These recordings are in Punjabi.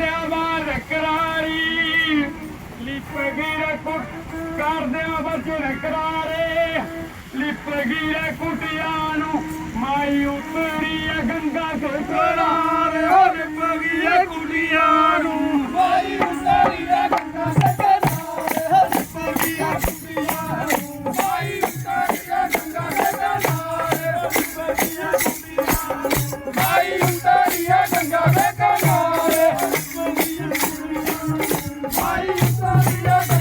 ਦਿਆਂ ਬਾਰ ਕਰਾਰੀ ਲਿਪ ਗੀਰੇ ਕੁੱਟ ਕਰ ਦਿਆਂ ਬਚਨ ਕਰਾਰੇ ਲਿਪ ਗੀਰੇ ਕੁਟਿਆਂ ਨੂੰ ਮਾਈ ਉਤਰੀ ਆ ਗੰਗਾ ਦੇ ਕਰਾਰੇ ਹੋ ਲਿਪ ਗੀਰੇ ਕੁਟਿਆਂ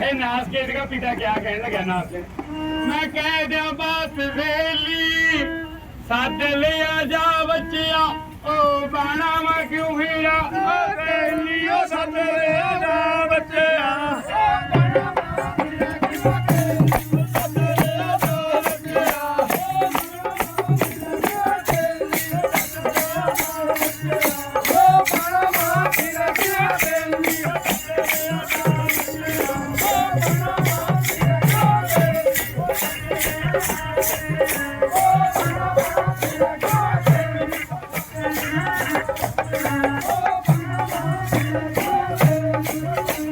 ਗੰਗਾ ਨਾਸ ਕੇ ਇਹਦਾ ਪਿਤਾ ਕਿਆ ਕਹਿਣ ਲੱਗਾ ਨਾਸ ਮੈਂ ਕਹਿ ਦਿਆਂ ਬਾਤ ਵੇਲੀ, ਸੱਦ ਲਿਆ ਜਾ ਬੱਚਿਆ ਓ ਬਾਣਾ ਮਾ ਕਿਉਂ ਹੀਰਾ Oh,